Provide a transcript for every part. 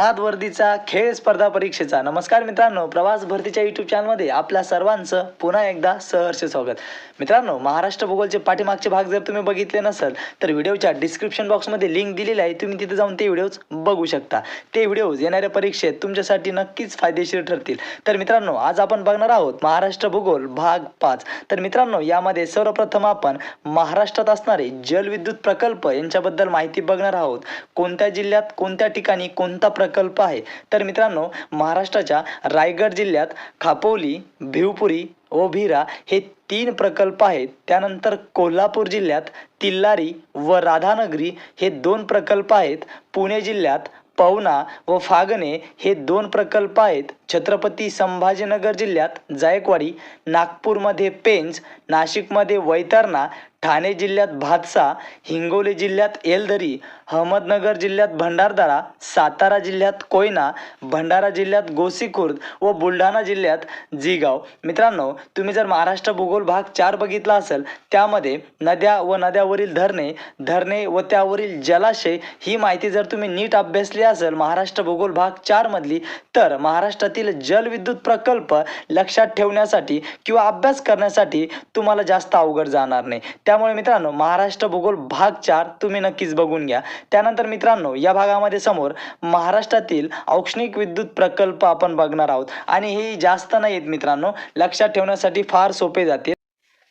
नाद वर्दीचा खेळ स्पर्धा परीक्षेचा. नमस्कार मित्रांनो प्रवास भरतीच्या यूट्यूब चॅनलमध्ये आपल्या सर्वांचं पुन्हा एकदा सहर्ष स्वागत. मित्रांनो महाराष्ट्र भूगोलचे पाठीमागचे भाग जर तुम्ही बघितले नसेल तर व्हिडिओच्या डिस्क्रिप्शन बॉक्समध्ये लिंक दिलेली आहे. तुम्ही तिथे जाऊन ते व्हिडिओज बघू शकता. ते व्हिडिओज येणाऱ्या परीक्षेत तुमच्यासाठी नक्कीच फायदेशीर ठरतील. तर मित्रांनो आज आपण बघणार आहोत महाराष्ट्र भूगोल भाग पाच. तर मित्रांनो यामध्ये सर्वप्रथम आपण महाराष्ट्रात असणारे जलविद्युत प्रकल्प यांच्याबद्दल माहिती बघणार आहोत. कोणत्या जिल्ह्यात कोणत्या ठिकाणी कोणता प्रकल्प आहे. तर मित्रांनो महाराष्ट्राच्या रायगड जिल्ह्यात खापोली भिवपुरी ओभिरा हे तीन प्रकल्प आहेत. त्यानंतर कोल्हापूर जिल्ह्यात तिल्लारी व राधानगरी हे दोन प्रकल्प आहेत. पुणे जिल्ह्यात पवना व फागणे हे दोन प्रकल्प आहेत. छत्रपती संभाजीनगर जिल्ह्यात जायकवाडी नागपूरमध्ये पेंच नाशिकमध्ये वैतरणा ठाणे जिल्ह्यात भातसा हिंगोली जिल्ह्यात येलदरी अहमदनगर जिल्ह्यात भंडारदरा सातारा जिल्ह्यात कोयना भंडारा जिल्ह्यात गोसीखुर्द व बुलढाणा जिल्ह्यात जिगाव. मित्रांनो तुम्ही जर महाराष्ट्र भूगोल भाग चार बघितला असेल त्यामध्ये नद्या व नद्यावरील धरणे धरणे व त्यावरील जलाशय ही माहिती जर तुम्ही नीट अभ्यासली असेल महाराष्ट्र भूगोल भाग चारमधली तर महाराष्ट्रातील जलविद्युत प्रकल्प लक्षात ठेवण्यासाठी किंवा अभ्यास करण्यासाठी तुम्हाला जास्त अवघड जाणार नाही. त्यामुळे मित्रांनो महाराष्ट्र भूगोल भाग चार तुम्ही नक्कीच बघून घ्या. त्यानंतर मित्रांनो या भागामध्ये समोर महाराष्ट्रातील औष्णिक विद्युत प्रकल्प आपण बघणार आहोत. आणि हे जास्त नाही आहेत मित्रांनो लक्षात ठेवण्यासाठी फार सोपे जाते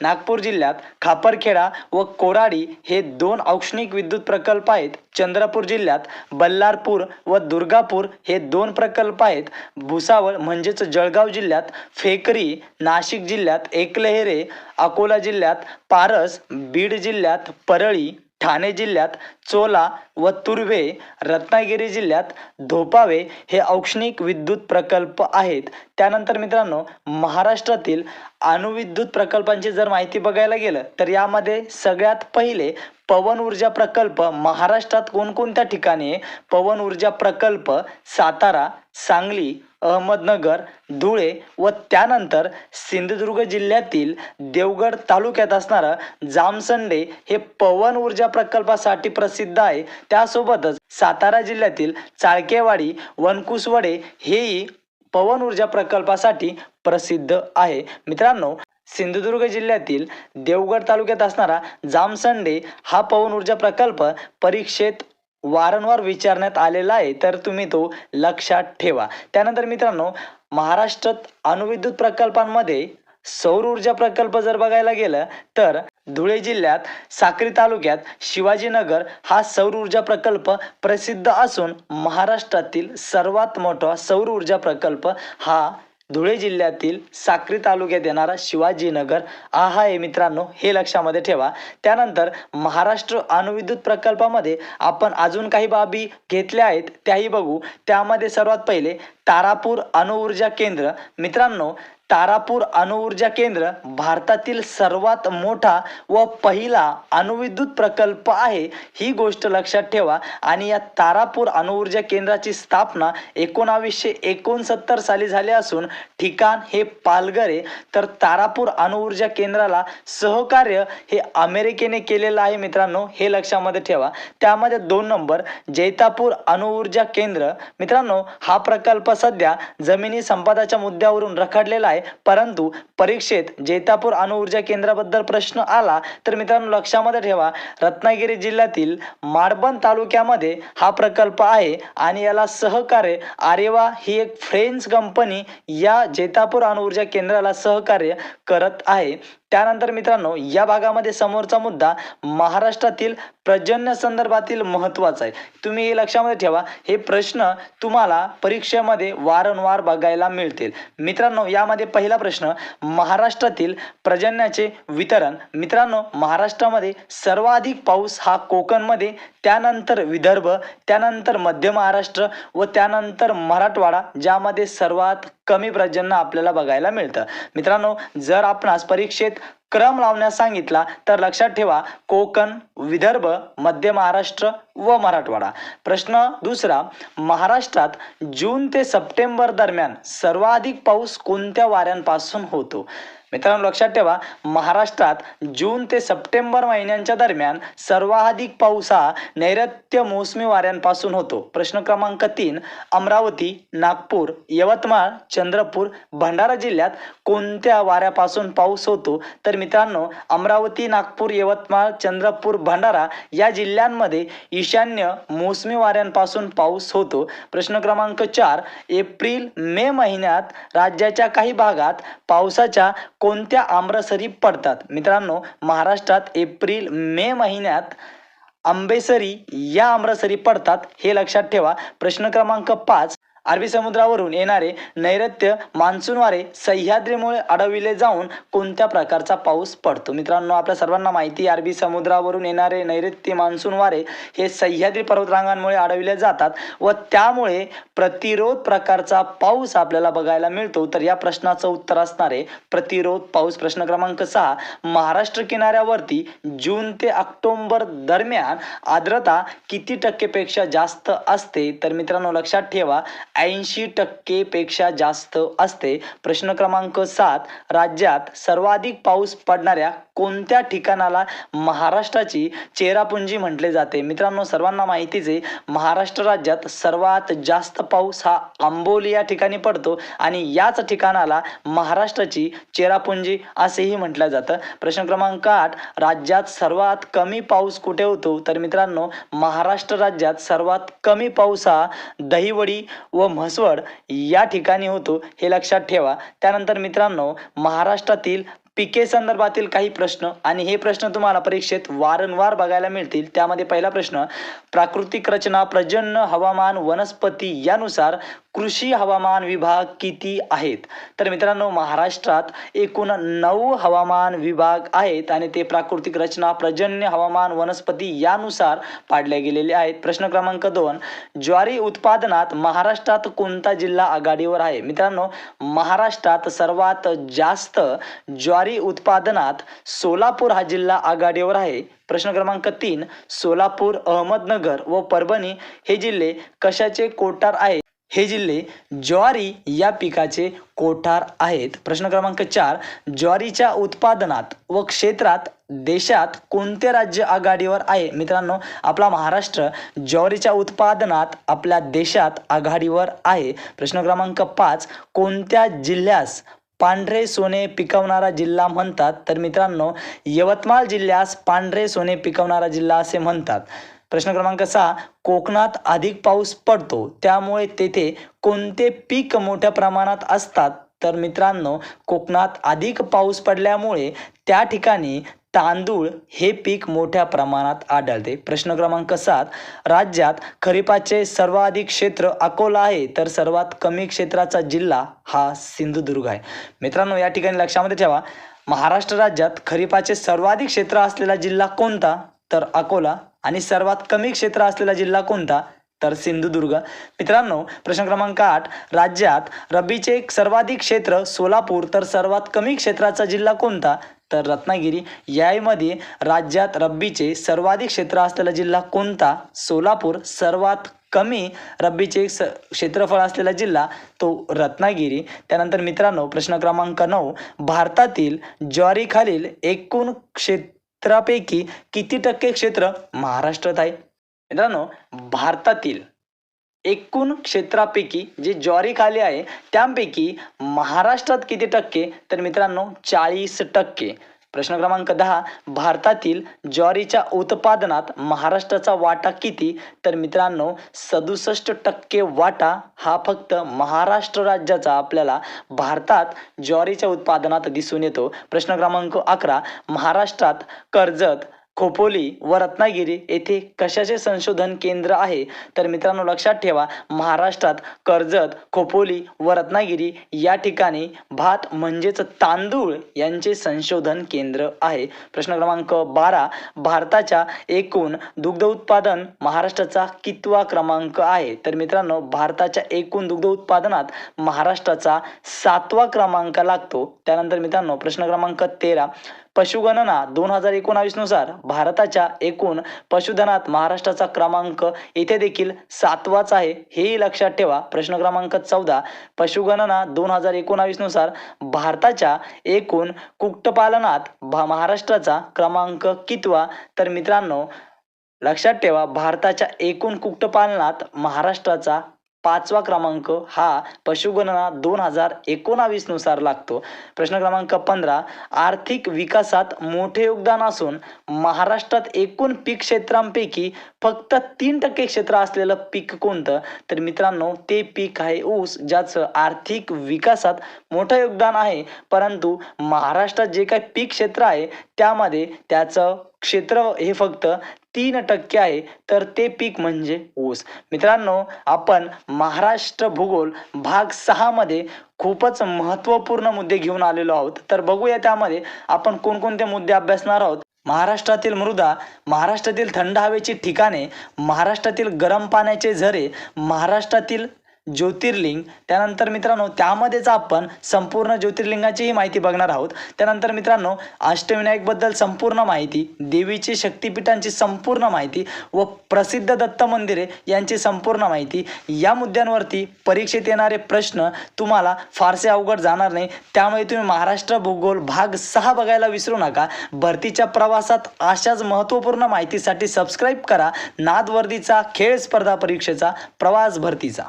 नागपूर जिल्ह्यात खापरखेडा व कोराडी हे दोन औष्णिक विद्युत प्रकल्प आहेत. चंद्रपूर जिल्ह्यात बल्लारपूर व दुर्गापूर हे दोन प्रकल्प आहेत. भुसावळ म्हणजेच जळगाव जिल्ह्यात फेकरी नाशिक जिल्ह्यात एकलहेरे अकोला जिल्ह्यात पारस बीड जिल्ह्यात परळी ठाणे जिल्ह्यात चोला व तुर्भे रत्नागिरी जिल्ह्यात धोपावे हे औष्णिक विद्युत प्रकल्प आहेत. त्यानंतर मित्रांनो महाराष्ट्रातील अणुविद्युत प्रकल्पांची जर माहिती बघायला गेलं तर यामध्ये सगळ्यात पहिले पवन ऊर्जा प्रकल्प महाराष्ट्रात कोणकोणत्या ठिकाणी आहे? पवन ऊर्जा प्रकल्प सातारा सांगली अहमदनगर धुळे व त्यानंतर सिंधुदुर्ग जिल्ह्यातील देवगड तालुक्यात असणारं जामसंडे हे पवन ऊर्जा प्रकल्पासाठी प्रसिद्ध आहे. त्यासोबतच सातारा जिल्ह्यातील चाळकेवाडी वनकुसवडे हेही पवन ऊर्जा प्रकल्पासाठी प्रसिद्ध आहे. मित्रांनो सिंधुदुर्ग जिल्ह्यातील देवगड तालुक्यात असणारा जामसंडे हा पवन ऊर्जा प्रकल्प परीक्षेत वारंवार विचारण्यात आलेला आहे तर तुम्ही तो लक्षात ठेवा. त्यानंतर मित्रांनो महाराष्ट्रात अणुविद्युत प्रकल्पांमध्ये सौर ऊर्जा प्रकल्प जर बघायला गेलं तर धुळे जिल्ह्यात साक्री तालुक्यात शिवाजीनगर हा सौर ऊर्जा प्रकल्प प्रसिद्ध असून महाराष्ट्रातील सर्वात मोठा सौर ऊर्जा प्रकल्प हा धुळे जिल्ह्यातील साक्री तालुक्यात येणारा शिवाजीनगर आहा हे मित्रांनो हे लक्षामध्ये ठेवा. त्यानंतर महाराष्ट्र अणुविद्युत प्रकल्पामध्ये आपण अजून काही बाबी घेतल्या आहेत त्याही बघू. त्यामध्ये सर्वात पहिले तारापूर अणुऊर्जा केंद्र. मित्रांनो तारापूर अणुऊर्जा केंद्र भारतातील सर्वात मोठा व पहिला अणुविद्युत प्रकल्प आहे. ही गोष्ट लक्षात ठेवा. आणि या तारापूर अणुऊर्जा केंद्राची स्थापना एकोणावीसशे एकोणसत्तर साली झाली असून ठिकाण हे पालघर. आहे तर तारापूर अणुऊर्जा केंद्राला सहकार्य हे अमेरिकेने केलेलं आहे मित्रांनो हे लक्षामध्ये ठेवा. त्यामध्ये दोन नंबर जैतापूर अणुऊर्जा केंद्र. मित्रांनो हा प्रकल्प सध्या जमिनी संपादाच्या मुद्द्यावरून रखडलेला आहे. परंतु परीक्षेत जैतापूर अणुऊर्जा केंद्राबद्दल प्रश्न आला तर मित्रांनो लक्षामध्ये ठेवा रत्नागिरी जिल्ह्यातील माडबन तालुक्यामध्ये हा प्रकल्प आहे आणि याला सहकार्य आरेवा ही एक फ्रेंच कंपनी या जैतापूर अणुऊर्जा केंद्राला सहकार्य करत आहे. त्यानंतर मित्रांनो या भागामध्ये समोरचा मुद्दा महाराष्ट्रातील पर्जन्य संदर्भातील महत्त्वाचा आहे. तुम्ही हे लक्षामध्ये ठेवा हे प्रश्न तुम्हाला परीक्षेमध्ये वारंवार बघायला मिळतील. मित्रांनो यामध्ये पहिला प्रश्न महाराष्ट्रातील पर्जन्याचे वितरण. मित्रांनो महाराष्ट्रामध्ये सर्वाधिक पाऊस हा कोकणमध्ये त्यानंतर विदर्भ त्यानंतर मध्य महाराष्ट्र व त्यानंतर मराठवाडा ज्यामध्ये सर्वात कमी प्रजनन आपल्याला बघायला मिळतं. मित्रांनो जर आपणास परीक्षेत क्रम लावण्यास सांगितला तर लक्षात ठेवा कोकण विदर्भ मध्य महाराष्ट्र व मराठवाडा. प्रश्न दुसरा महाराष्ट्रात जून ते सप्टेंबर दरम्यान सर्वाधिक पाऊस कोणत्या वाऱ्यांपासून होतो? मित्रांनो लक्षात ठेवा महाराष्ट्रात जून ते सप्टेंबर महिन्यांच्या दरम्यान सर्वाधिक पाऊस हा नैऋत्य मोसमी वाऱ्यांपासून होतो. प्रश्न क्रमांक तीन अमरावती नागपूर यवतमाळ चंद्रपूर भंडारा जिल्ह्यात कोणत्या वाऱ्यापासून पाऊस होतो? तर मित्रांनो अमरावती नागपूर यवतमाळ चंद्रपूर भंडारा या जिल्ह्यांमध्ये ईशान्य मोसमी वाऱ्यांपासून पाऊस होतो. प्रश्न क्रमांक चार एप्रिल मे महिन्यात राज्याच्या काही भागात पावसाच्या कोणत्या आम्रसरी पडतात? मित्रांनो महाराष्ट्रात एप्रिल मे महिन्यात आंबेसरी या आम्रसरी पडतात हे लक्षात ठेवा. प्रश्न क्रमांक पाच अरबी समुद्रावरून येणारे नैऋत्य मान्सून वारे सह्याद्रीमुळे अडविले जाऊन कोणत्या प्रकारचा पाऊस पडतो? मित्रांनो आपल्या सर्वांना माहिती अरबी समुद्रावरून येणारे नैऋत्य मान्सून वारे हे सह्याद्री पर्वतरांगांमुळे अडविले जातात व त्यामुळे प्रतिरोध प्रकारचा पाऊस आपल्याला बघायला मिळतो. तर या प्रश्नाचं उत्तर असणारे प्रतिरोध पाऊस प्रश्न क्रमांक सहा महाराष्ट्र किनाऱ्यावरती जून ते ऑक्टोबर दरम्यान आर्द्रता किती टक्केपेक्षा जास्त असते? तर मित्रांनो लक्षात ठेवा ऐंशी टक्केपेक्षा जास्त असते. प्रश्न क्रमांक सात राज्यात सर्वाधिक पाऊस पडणाऱ्या कोणत्या ठिकाणाला महाराष्ट्राची चेरापुंजी म्हटले जाते? मित्रांनो सर्वांना माहितीच आहे महाराष्ट्र राज्यात सर्वात जास्त पाऊस हा आंबोली या ठिकाणी पडतो आणि याच ठिकाणाला महाराष्ट्राची चेरापुंजी असेही म्हटलं जातं. प्रश्न क्रमांक आठ राज्यात सर्वात कमी पाऊस कुठे होतो? तर मित्रांनो महाराष्ट्र राज्यात सर्वात कमी पाऊस हा दहिवडी व म्हसवड या ठिकाणी होतो हे लक्षात ठेवा. त्यानंतर मित्रांनो महाराष्ट्रातील पिके संदर्भातील काही प्रश्न आणि हे प्रश्न तुम्हाला परीक्षेत वारंवार बघायला मिळतील. त्यामध्ये पहिला प्रश्न प्राकृतिक रचना प्रजन्य हवामान वनस्पती यानुसार कृषी हवामान विभाग किती आहेत? तर मित्रांनो महाराष्ट्रात एकूण नऊ हवामान विभाग आहेत आणि ते प्राकृतिक रचना प्रजन्य हवामान वनस्पती यानुसार पाडले गेलेले आहेत. प्रश्न क्रमांक दोन ज्वारी उत्पादनात महाराष्ट्रात कोणता जिल्हा आघाडीवर आहे? मित्रांनो महाराष्ट्रात सर्वात जास्त ज्वारी ज्वारी उत्पादनात सोलापूर हा जिल्हा आघाडीवर आहे. प्रश्न क्रमांक तीन सोलापूर अहमदनगर व परभणी हे जिल्हे कशाचे कोटार आहेत? हे जिल्हे ज्वारी या पिकाचे कोठार आहेत. प्रश्न क्रमांक चार ज्वारीच्या उत्पादनात व क्षेत्रात देशात कोणते राज्य आघाडीवर आहे? मित्रांनो आपला महाराष्ट्र ज्वारीच्या उत्पादनात आपल्या देशात आघाडीवर आहे. प्रश्न क्रमांक पाच कोणत्या जिल्ह्यास पांढरे सोने पिकवणारा जिल्हा म्हणतात. तर मित्रांनो यवतमाळ जिल्ह्यास पांढरे सोने पिकवणारा जिल्हा असे म्हणतात. प्रश्न क्रमांक सहा कोकणात अधिक पाऊस पडतो. त्यामुळे तेथे कोणते पीक मोठ्या प्रमाणात असतात? तर मित्रांनो कोकणात अधिक पाऊस पडल्यामुळे त्या ठिकाणी तांदूळ हे पीक मोठ्या प्रमाणात आढळते. प्रश्न क्रमांक सात राज्यात खरीपाचे सर्वाधिक क्षेत्र अकोला आहे तर सर्वात कमी क्षेत्राचा जिल्हा हा सिंधुदुर्ग आहे. मित्रांनो या ठिकाणी लक्षामध्ये ठेवा महाराष्ट्र राज्यात खरीपाचे सर्वाधिक क्षेत्र असलेला जिल्हा कोणता? तर अकोला. आणि सर्वात कमी क्षेत्र असलेला जिल्हा कोणता? तर सिंधुदुर्ग. मित्रांनो प्रश्न क्रमांक आठ राज्यात रब्बीचे एक सर्वाधिक क्षेत्र सोलापूर तर सर्वात कमी क्षेत्राचा जिल्हा कोणता? तर रत्नागिरी यामध्ये राज्यात रब्बीचे सर्वाधिक क्षेत्र असलेला जिल्हा कोणता? सोलापूर. सर्वात कमी रब्बीचे स क्षेत्रफळ असलेला जिल्हा तो रत्नागिरी. त्यानंतर मित्रांनो प्रश्न क्रमांक नऊ. भारतातील ज्वारीखालील एकूण क्षेत्रापैकी किती टक्के क्षेत्र महाराष्ट्रात आहे? मित्रांनो भारतातील एकूण क्षेत्रापैकी जे ज्वारी खाली आहे त्यापैकी महाराष्ट्रात किती टक्के? तर मित्रांनो चाळीस टक्के. प्रश्न क्रमांक दहा भारतातील ज्वारीच्या उत्पादनात महाराष्ट्राचा वाटा किती? तर मित्रांनो सदुसष्ट टक्के वाटा हा फक्त महाराष्ट्र राज्याचा आपल्याला भारतात ज्वारीच्या उत्पादनात दिसून येतो. प्रश्न क्रमांक अकरा महाराष्ट्रात कर्जत खोपोली व रत्नागिरी येथे कशाचे संशोधन केंद्र आहे? तर मित्रांनो लक्षात ठेवा महाराष्ट्रात कर्जत खोपोली व रत्नागिरी या ठिकाणी भात म्हणजेच तांदूळ यांचे संशोधन केंद्र आहे. प्रश्न क्रमांक बारा भारताच्या एकूण दुग्ध उत्पादन महाराष्ट्राचा कितवा क्रमांक आहे? तर मित्रांनो भारताच्या एकूण दुग्ध उत्पादनात महाराष्ट्राचा सातवा क्रमांक लागतो. त्यानंतर मित्रांनो प्रश्न क्रमांक तेरा पशुगणना दोन हजार एकोणावीसनुसार भारताच्या एकूण पशुधनात महाराष्ट्राचा क्रमांक इथे देखील सातवाच आहे हेही लक्षात ठेवा. प्रश्न क्रमांक चौदा पशुगणना दोन हजार एकोणावीसनुसार भारताच्या एकूण कुक्कुटपालनात भा महाराष्ट्राचा क्रमांक कितवा? तर मित्रांनो लक्षात ठेवा भारताच्या एकूण कुक्कुटपालनात महाराष्ट्राचा पाचवा क्रमांक हा पशुगणना दोन हजार एकोणावीसनुसार लागतो. प्रश्न क्रमांक पंधरा आर्थिक विकासात मोठे योगदान असून महाराष्ट्रात एकूण पीक क्षेत्रांपैकी फक्त तीन टक्के क्षेत्र असलेलं पीक कोणतं? तर मित्रांनो ते पीक आहे ऊस ज्याचं आर्थिक विकासात मोठं योगदान आहे. परंतु महाराष्ट्रात जे काही पीक क्षेत्र आहे त्यामध्ये त्याचं क्षेत्र हे फक्त तीन टक्के आहे तर ते पीक म्हणजे ऊस. मित्रांनो आपण महाराष्ट्र भूगोल भाग सहामध्ये खूपच महत्त्वपूर्ण मुद्दे घेऊन आलेलो आहोत. तर बघूया त्यामध्ये आपण कोणकोणते मुद्दे अभ्यासणार आहोत. महाराष्ट्रातील मृदा महाराष्ट्रातील थंड हवेची ठिकाणे महाराष्ट्रातील गरम पाण्याचे झरे महाराष्ट्रातील ज्योतिर्लिंग त्यानंतर मित्रांनो त्यामध्येच आपण संपूर्ण ज्योतिर्लिंगाचीही माहिती बघणार आहोत. त्यानंतर मित्रांनो अष्टविनायकबद्दल संपूर्ण माहिती देवीची शक्तिपीठांची संपूर्ण माहिती व प्रसिद्ध दत्त मंदिरे यांची संपूर्ण माहिती या मुद्द्यांवरती परीक्षेत येणारे प्रश्न तुम्हाला फारसे अवघड जाणार नाही. त्यामुळे तुम्ही महाराष्ट्र भूगोल भाग सहा बघायला विसरू नका. भरतीच्या प्रवासात अशाच महत्त्वपूर्ण माहितीसाठी सबस्क्राईब करा. नादवर्दीचा खेळ स्पर्धा परीक्षेचा प्रवास भरतीचा.